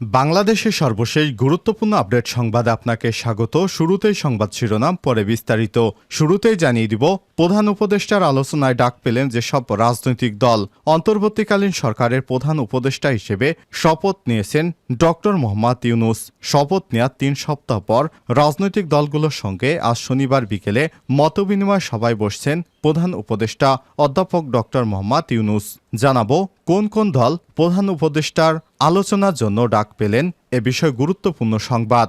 বাংলাদেশের সর্বশেষ গুরুত্বপূর্ণ আপডেট সংবাদে আপনাকে স্বাগত। শুরুতেই সংবাদ শিরোনাম, পরে বিস্তারিত। শুরুতেই জানিয়ে দিব, প্রধান উপদেষ্টার আলোচনায় ডাক পেলেন যেসব রাজনৈতিক দল। অন্তর্বর্তীকালীন সরকারের প্রধান উপদেষ্টা হিসেবে শপথ নিয়েছেন ডক্টর মোহাম্মদ ইউনুস। শপথ নেওয়ার তিন সপ্তাহ পর রাজনৈতিক দলগুলোর সঙ্গে আজ শনিবার বিকেলে মতবিনিময় সভায় বসছেন প্রধান উপদেষ্টা অধ্যাপক ডক্টর মোহাম্মদ ইউনুস। জানাব কোন কোন দল প্রধান উপদেষ্টার আলোচনার জন্য ডাক পেলেন এ বিষয়ে গুরুত্বপূর্ণ সংবাদ।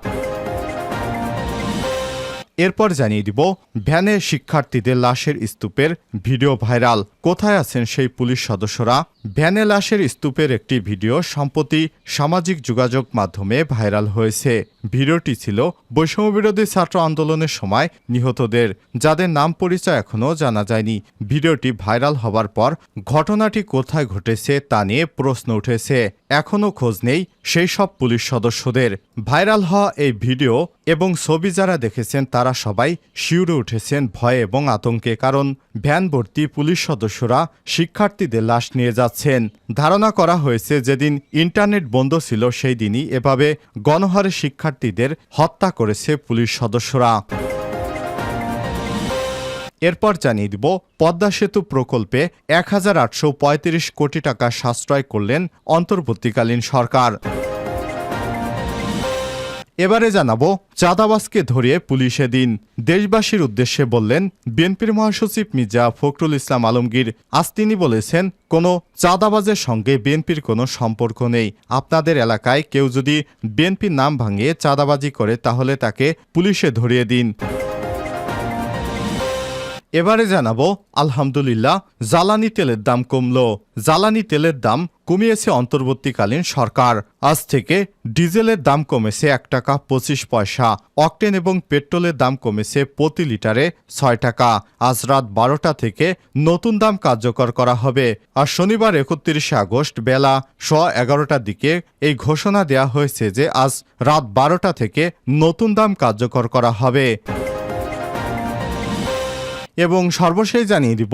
এরপর জানিয়ে দিব, ভ্যানে শিক্ষার্থীদের লাশের স্তূপের ভিডিও ভাইরাল। কোথায় আছেন সেই পুলিশ সদস্যরা? ভ্যানে লাশের স্তূপের একটি ভিডিও সম্প্রতি সামাজিক যোগাযোগ মাধ্যমে ভাইরাল হয়েছে। ভিডিওটি ছিল বৈষম্যবিরোধী ছাত্র আন্দোলনের সময় নিহতদের, যাদের নাম পরিচয় এখনও জানা যায়নি। ভিডিওটি ভাইরাল হবার পর ঘটনাটি কোথায় ঘটেছে তা নিয়ে প্রশ্ন উঠেছে। এখনও খোঁজ নেই সেই সব পুলিশ সদস্যদের। ভাইরাল হওয়া এই ভিডিও এবং ছবি যারা দেখেছেন তারা সবাই শিউরে উঠেছেন ভয় এবং আতঙ্কে। কারণ ভ্যান ভর্তি পুলিশ সদস্যরা শিক্ষার্থীদের লাশ নিয়ে যাচ্ছেন। ধারণা করা হয়েছে যেদিন ইন্টারনেট বন্ধ ছিল সেই দিনই এভাবে গণহারে শিক্ষার্থীদের হত্যা করেছে পুলিশ সদস্যরা। এরপর জানিয়ে দিব, পদ্মা সেতু প্রকল্পে এক হাজার আটশো পঁয়ত্রিশ কোটি টাকা সাশ্রয় করলেন অন্তর্বর্তীকালীন সরকার। এবারে জানাব, চাঁদাবাজকে ধরিয়ে পুলিশে দিন দেশবাসীর উদ্দেশ্যে বললেন, বিএনপির মহাসচিব মির্জা ফখরুল ইসলাম আলমগীর। আজ তিনি বলেছেন, কোনো চাঁদাবাজের সঙ্গে বিএনপির কোনো সম্পর্ক নেই। আপনাদের এলাকায় কেউ যদি বিএনপির নাম ভাঙিয়ে চাঁদাবাজি করে, তাহলে তাকে পুলিশে ধরিয়ে দিন। এবারে জানাব, আলহামদুলিল্লাহ, জ্বালানি তেলের দাম কমল। জ্বালানি তেলের দাম কমিয়েছে অন্তর্বর্তীকালীন সরকার। আজ থেকে ডিজেলের দাম কমেছে এক টাকা পঁচিশ পয়সা, অকটেন এবং পেট্রোলের দাম কমেছে প্রতি লিটারে ছয় টাকা। আজ রাত বারোটা থেকে নতুন দাম কার্যকর করা হবে। আর শনিবার একত্রিশে আগস্ট বেলা স এগারোটার দিকে এই ঘোষণা দেয়া হয়েছে যে আজ রাত বারোটা থেকে নতুন দাম কার্যকর করা হবে। এবং সর্বশেষ জানিয়ে দিব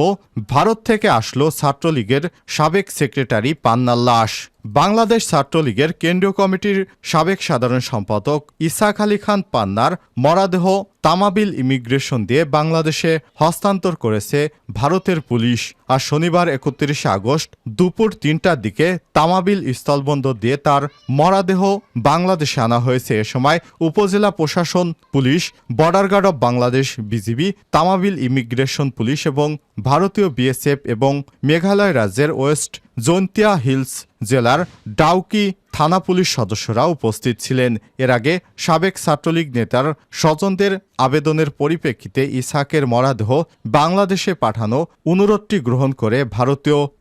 ভারত থেকে আসলো ছাত্রলীগের সাবেক সেক্রেটারি পান্নার লাশ। বাংলাদেশ ছাত্রলীগের কেন্দ্রীয় কমিটির সাবেক সাধারণ সম্পাদক ইসাক আলী খান পান্নার মরাদেহ তামাবিল ইমিগ্রেশন দিয়ে বাংলাদেশে হস্তান্তর করেছে ভারতের পুলিশ আর শনিবার একত্রিশে আগস্ট দুপুর তিনটার দিকে তামাবিল স্থলবন্দর দিয়ে তার মরাদেহ বাংলাদেশে আনা হয়েছে। এ সময় উপজেলা প্রশাসন, police, border guard of Bangladesh, BGB, Tamabil immigration police এবং ভারতীয় বিএসএফ এবং মেঘালয় রাজ্যের ওয়েস্ট জন্তিয়া হিলস জেলার ডাউকি থানা পুলিশ সদস্যরা উপস্থিত ছিলেন। এর আগে সাবেক ছাত্রলীগ নেতার স্বজনদের আবেদনের পরিপ্রেক্ষিতে ইসাকের মরাদেহ বাংলাদেশে পাঠানো অনুরোধটি গ্রহণ করে ভারতীয়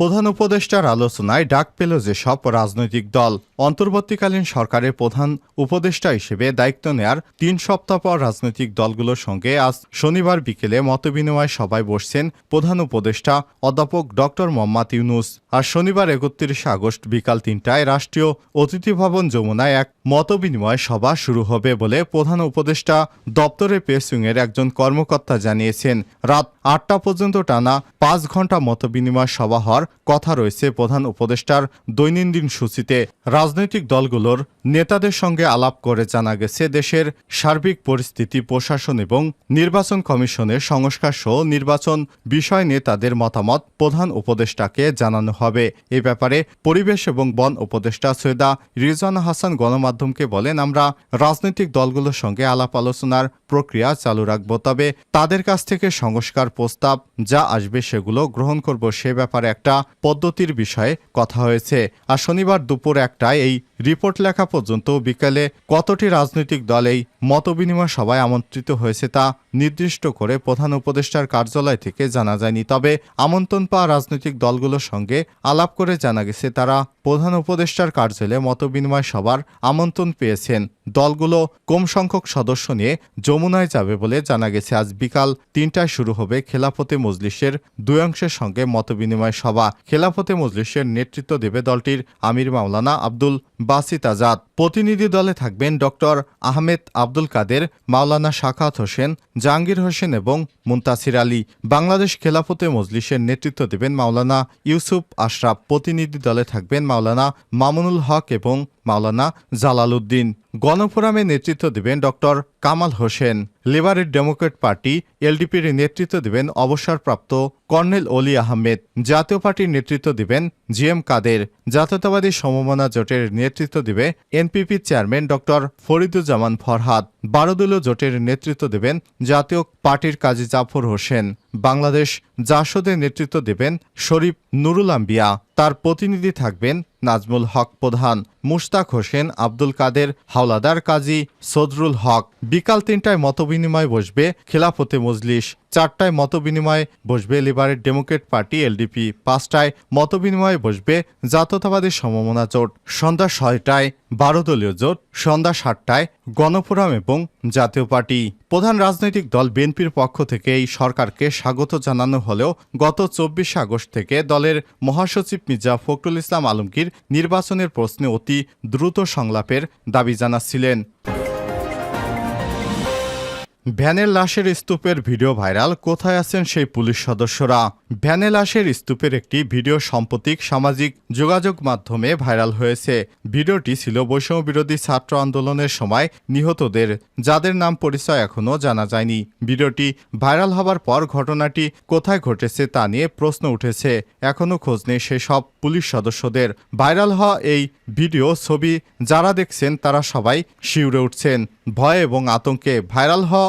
প্রধান উপদেষ্টার আলোচনায় ডাক পেল যেসব রাজনৈতিক দল। অন্তর্বর্তীকালীন সরকারের প্রধান উপদেষ্টা হিসেবে দায়িত্ব নেয়ার তিন সপ্তাহ পর রাজনৈতিক দলগুলোর সঙ্গে আজ শনিবার বিকেলে মতবিনিময় সভায় বসছেন প্রধান উপদেষ্টা অধ্যাপক ডক্টর মোহাম্মদ ইউনুস। আর শনিবার একত্রিশে আগস্ট বিকাল তিনটায় রাষ্ট্রীয় অতিথি ভবন যমুনায় এক মতবিনিময় সভা শুরু হবে বলে প্রধান উপদেষ্টা দপ্তরের প্রেস উইংয়ের একজন কর্মকর্তা জানিয়েছেন। রাত আটটা পর্যন্ত টানা পাঁচ ঘণ্টা মতবিনিময় সভা হওয়ার কথা রয়েছে প্রধান উপদেষ্টার দৈনন্দিন সূচিতে। রাজনৈতিক দলগুলোর নেতাদের সঙ্গে আলাপ করে জানা গেছে, দেশের সার্বিক পরিস্থিতি, প্রশাসন এবং নির্বাচন কমিশনের সংস্কার সহ নির্বাচন বিষয় নিয়ে তাদের মতামত প্রধান উপদেষ্টাকে জানানো হবে। এ ব্যাপারে পরিবেশ এবং বন উপদেষ্টা সৈয়দা রিজওয়ানা হাসান গণমাধ্যমকে বলেন, আমরা রাজনৈতিক দলগুলোর সঙ্গে আলাপ আলোচনার প্রক্রিয়া চালু রাখব, তবে তাদের কাছ থেকে সংস্কার প্রস্তাব যা আসবে সেগুলো গ্রহণ করব সে ব্যাপারে একটা পদ্ধতির বিষয়ে কথা হয়েছে। আর শনিবার দুপুর একটায় এই রিপোর্ট লেখা পর্যন্ত বিকালে কতটি রাজনৈতিক দল এই মতবিনিময় সভায় আমন্ত্রিত হয়েছে তা নির্দিষ্ট করে প্রধান উপদেষ্টার কার্যালয় থেকে জানা যায়নি। তবে আমন্ত্রণ পাওয়া রাজনৈতিক দলগুলোর সঙ্গে আলাপ করে জানা গেছে, তারা প্রধান উপদেষ্টার কার্যালয়ে মতবিনিময় সভার আমন্ত্রণ পেয়েছেন। দলগুলো কম সংখ্যক সদস্য নিয়ে যমুনায় যাবে বলে জানা গেছে। আজ বিকাল তিনটায় শুরু হবে খেলাফতে মজলিসের দুই অংশের সঙ্গে মতবিনিময় সভা। খেলাফতে মজলিসের নেতৃত্ব দেবে দলটির আমির মাওলানা আব্দুল বাসিত আজাদ। প্রতিনিধি দলে থাকবেন ডক্টর আহমেদ আব্দুল কাদের, মাওলানা শাখাত হোসেন জাহাঙ্গীর হোসেন এবং মুন্তাসির আলী। বাংলাদেশ খেলাফতে মজলিসের নেতৃত্ব দেবেন মাওলানা ইউসুফ আশরাফ। প্রতিনিধি দলে থাকবেন মাওলানা মামুনুল হক এবং মাওলানা জালাল উদ্দিন গণফোরামে নেতৃত্ব দেবেন ডক্টর কামাল হোসেন। লেবারের ডেমোক্রেট পার্টি, এলডিপির নেতৃত্ব দেবেন অবসরপ্রাপ্ত কর্নেল অলি আহমেদ। জাতীয় পার্টির নেতৃত্ব দেবেন জি এম কাদের। জাতীয়তাবাদী সমমনা জোটের নেতৃত্ব দেবে NPP chairman doctor Fariduzzaman Farhad. বারোদলীয় জোটের নেতৃত্ব দেবেন জাতীয় পার্টির কাজী জাফর হোসেন। বাংলাদেশ জাসদের নেতৃত্ব দেবেন শরীফ নুরুল আম্বিয়া। তার প্রতিনিধি থাকবেন নাজমুল হক প্রধান, মুশতাক হোসেন, আব্দুল কাদের, হাওলাদার কাজী সদরুল হক। বিকাল তিনটায় মতবিনিময় বসবে খেলাফতে মজলিস। চারটায় মতবিনিময় বসবে লিবারেল ডেমোক্রেট পার্টি এলডিপি, পাঁচটায় মতবিনিময় বসবে জাতীয়তাবাদী সমমনা জোট, সন্ধ্যা ছয়টায় বারো দলীয় জোট, সন্ধ্যা সাতটায় গণফোরাম এবং জাতীয় পার্টি। প্রধান রাজনৈতিক দল বিএনপির পক্ষ থেকে এই সরকারকে স্বাগত জানানো হলেও গত চব্বিশে আগস্ট থেকে দলের মহাসচিব মির্জা ফখরুল ইসলাম আলমগীর নির্বাচনের প্রশ্নে অতি দ্রুত সংলাপের দাবি জানাচ্ছিলেন। ভ্যানের লাশের স্তূপের ভিডিও ভাইরাল, কোথায় আছেন সেই পুলিশ সদস্যরা? ভ্যানে লাশের স্তূপের একটি ভিডিও সম্প্রতিক সামাজিক যোগাযোগ মাধ্যমে ভাইরাল হয়েছে। ভিডিওটি ছিল বৈষম্য বিরোধী ছাত্র আন্দোলনের সময় নিহতদের, যাদের নাম পরিচয় এখনও জানা যায়নি। ভিডিওটি ভাইরাল হবার পর ঘটনাটি কোথায় ঘটেছে তা নিয়ে প্রশ্ন উঠেছে। এখনও খোঁজ নেই সেসব পুলিশ সদস্যদের। ভাইরাল হওয়া এই ভিডিও ছবি যারা দেখছেন তারা সবাই শিউরে উঠছেন। ভয় এবং আতঙ্কে ভাইরাল হওয়া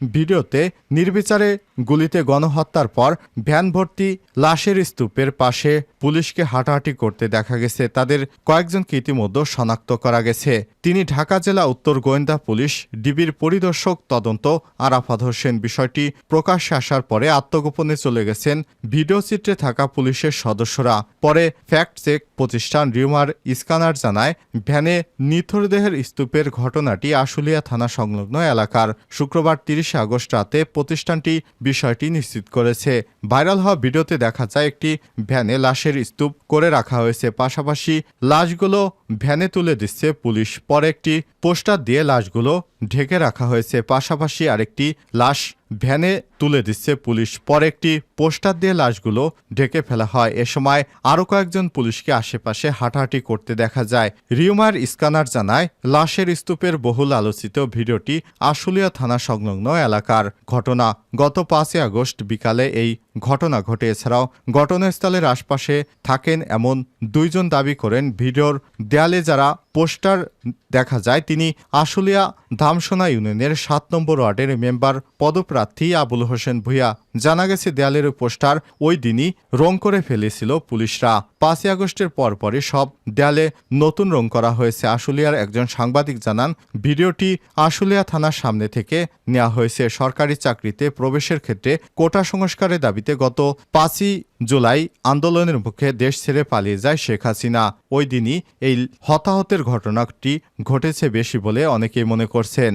ভিডিওতে নির্বিচারে গুলিতে গণহত্যার পর ভ্যান ভর্তি লাশের স্তূপের পাশে পুলিশকে হাঁটাহাঁটি করতে দেখা গেছে। তাদের কয়েকজনকে ইতিমধ্যে শনাক্ত করা গেছে। তিনি ঢাকা জেলা উত্তর গোয়েন্দা পুলিশ ডিবির পরিদর্শক তদন্ত আরাফাত হোসেন। বিষয়টি প্রকাশ্যে আসার পরে আত্মগোপনে চলে গেছেন ভিডিও চিত্রে থাকা পুলিশের সদস্যরা। পরে ফ্যাক্ট চেক প্রতিষ্ঠান রিউমার স্ক্যানার জানায়, ভ্যানে নিথরদেহের স্তূপের ঘটনাটি আশুলিয়া থানা সংলগ্ন এলাকার শুক্রবার তিরিশে আগস্ট রাতে প্রতিষ্ঠানটি বিষয়টি নিশ্চিত করেছে। ভাইরাল হওয়া ভিডিওতে দেখা যায়, একটি ভ্যানে লাশের স্তূপ করে রাখা হয়েছে। পাশাপাশি লাশগুলো ভ্যানে তুলে দিচ্ছে পুলিশ। পরে একটি পোস্টার দিয়ে লাশগুলো ঢেকে রাখা হয়েছে। পাশাপাশি আরেকটি লাশ ভ্যানে তুলে দিচ্ছে পুলিশ। পরে একটি পোস্টার দিয়ে লাশগুলো ঢেকে ফেলা হয়। এ সময় আরও কয়েকজন পুলিশকে আশেপাশে হাঁটাহাঁটি করতে দেখা যায়। রিউমার স্কানার জানায়, লাশের স্তূপের বহুল আলোচিত ভিডিওটি আশুলিয়া থানা সংলগ্ন এলাকার ঘটনা। গত পাঁচই আগস্ট বিকালে এই ঘটনা ঘটে। এছাড়াও ঘটনাস্থলের আশপাশে থাকেন এমন দুইজন দাবি করেন। ভিডিওর দেয়ালে যারা পোস্টার দেখা যায়, তিনি আশুলিয়া ধামসোনা ইউনিয়নের সাত নম্বর ওয়ার্ডের মেম্বার পদপ্রার্থী আবুল হোসেন ভূঁইয়া। জানা গেছে, দেয়ালের পোস্টার ওই দিনই রং করে ফেলেছিল পুলিশরা। পাঁচই আগস্টের পরপরই সব দেয়ালে নতুন রং করা হয়েছে। আশুলিয়ার একজন সাংবাদিক জানান, ভিডিওটি আশুলিয়া থানার সামনে থেকে নেওয়া হয়েছে। সরকারি চাকরিতে প্রবেশের ক্ষেত্রে কোটা সংস্কারের দাবিতে গত পাঁচই জুলাই আন্দোলনের মুখে দেশ ছেড়ে পালিয়ে যায় শেখ হাসিনা। ওই দিনই এই হতাহতের ঘটনাটি ঘটেছে বেশি বলে অনেকেই মনে করছেন।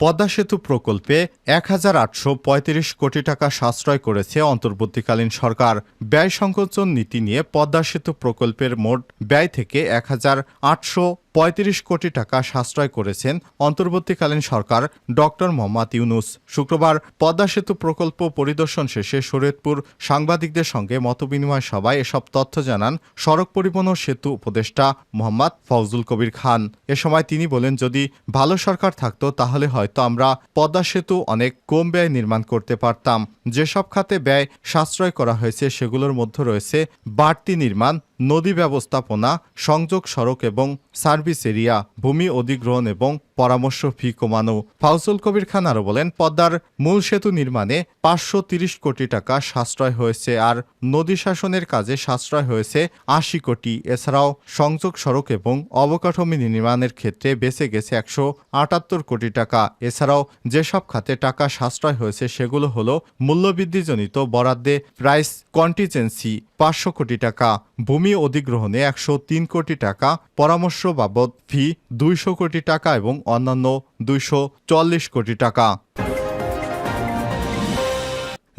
পদ্মা সেতু প্রকল্পে এক হাজার আটশো পঁয়ত্রিশ কোটি টাকা সাশ্রয় করেছে অন্তর্বর্তীকালীন সরকার। ব্যয় সংকোচন নীতি নিয়ে পদ্মা সেতু প্রকল্পের মোট ব্যয় থেকে এক হাজার আটশো পঁয়ত্রিশ কোটি টাকা সাশ্রয় করেছেন অন্তর্বর্তীকালীন সরকার ডক্টর মোহাম্মদ ইউনুস। শুক্রবার পদ্মা সেতু প্রকল্প পরিদর্শন শেষে শরীয়তপুর সাংবাদিকদের সঙ্গে মতবিনিময় সভায় এসব তথ্য জানান সড়ক পরিবহন সেতু উপদেষ্টা মোহাম্মদ ফৌজুল কবির খান। এ সময় তিনি বলেন, যদি ভালো সরকার থাকতো, তাহলে হয়তো আমরা পদ্মা সেতু অনেক কম ব্যয় নির্মাণ করতে পারতাম। যেসব খাতে ব্যয় সাশ্রয় করা হয়েছে, সেগুলোর মধ্যে রয়েছে বাড়তি নির্মাণ নদী ব্যবস্থাপনা সংযোগ সড়ক এবং সার্ভিস এরিয়া ভূমি অধিগ্রহণ এবং পরামর্শ ফি কমানো। ফাউজুল কবির খান আরও বলেন, পদ্মার মূল সেতু নির্মাণে পাঁচশো কোটি টাকা সাশ্রয় হয়েছে আর নদী শাসনের কাজে সাশ্রয় হয়েছে আশি কোটি। এছাড়াও সংযোগ সড়ক এবং অবকাঠামো নির্মাণের ক্ষেত্রে বেঁচে গেছে একশো আটাত্তর কোটি টাকা। এছাড়াও যেসব খাতে টাকা সাশ্রয় হয়েছে সেগুলো হলো মূল্যবৃদ্ধিজনিত বরাদ্দে প্রাইস কন্টিজেন্সি পাঁচশো কোটি টাকা, ভূমি অধিগ্রহণে একশো তিন কোটি টাকা, পরামর্শ বাবদ ফি দুইশো কোটি টাকা এবং অন্যান্য দুইশো চল্লিশ কোটি টাকা।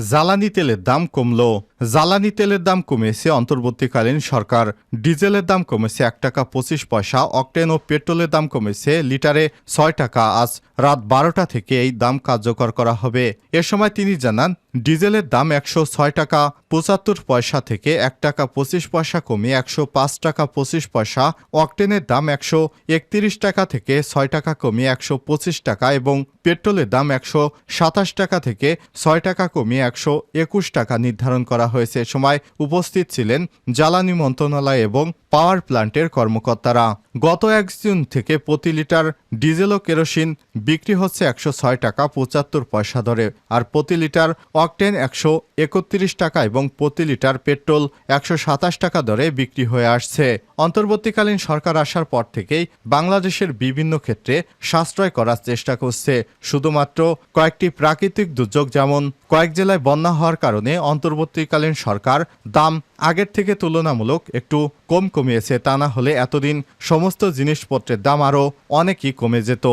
জ্বালানি তেলের দাম কমল। জ্বালানি তেলের দাম কমেছে। অন্তর্বর্তীকালীন সরকার ডিজেলের দাম কমেছে এক টাকা পঁচিশ পয়সা, অকটেন ও পেট্রোলের দাম কমেছে লিটারে ছয় টাকা। আজ রাত বারোটা থেকে এই দাম কার্যকর করা হবে। এ সময় তিনি জানান, ডিজেলের দাম একশো ছয় টাকা পঁচাত্তর পয়সা থেকে এক টাকা পঁচিশ পয়সা কমে একশো পাঁচ টাকা পঁচিশ পয়সা, অকটেনের দাম একশো একত্রিশ টাকা থেকে ছয় টাকা কমে একশো পঁচিশ টাকা এবং পেট্রোলের দাম একশো সাতাশ টাকা থেকে ছয় টাকা কমে একশো একুশ টাকা নির্ধারণ করা হয়েছে সময় উপস্থিত ছিলেন জ্বালানি মন্ত্রণালয় এবং পাওয়ার প্ল্যান্টের কর্মকর্তারা। গত এক জুন থেকে প্রতি লিটার ডিজেল ও কেরোসিন বিক্রি হচ্ছে একশো ছয় টাকা পঁচাত্তর পয়সা দরে, আর প্রতি লিটার অকটেন একশো একত্রিশ টাকা এবং প্রতি লিটার পেট্রোল একশো সাতাশ টাকা দরে বিক্রি হয়ে আসছে। অন্তর্বর্তীকালীন সরকার আসার পর থেকেই বাংলাদেশের বিভিন্ন ক্ষেত্রে সাশ্রয় করার চেষ্টা করছে। শুধুমাত্র কয়েকটি প্রাকৃতিক দুর্যোগ যেমন কয়েক জেলায় বন্যা হওয়ার কারণে অন্তর্বর্তীকালীন সরকার দাম আগের থেকে তুলনামূলক একটু কম কমিয়েছে, তা না হলে এতদিন সমস্ত জিনিসপত্রের দাম আরও অনেকই কমে যেত।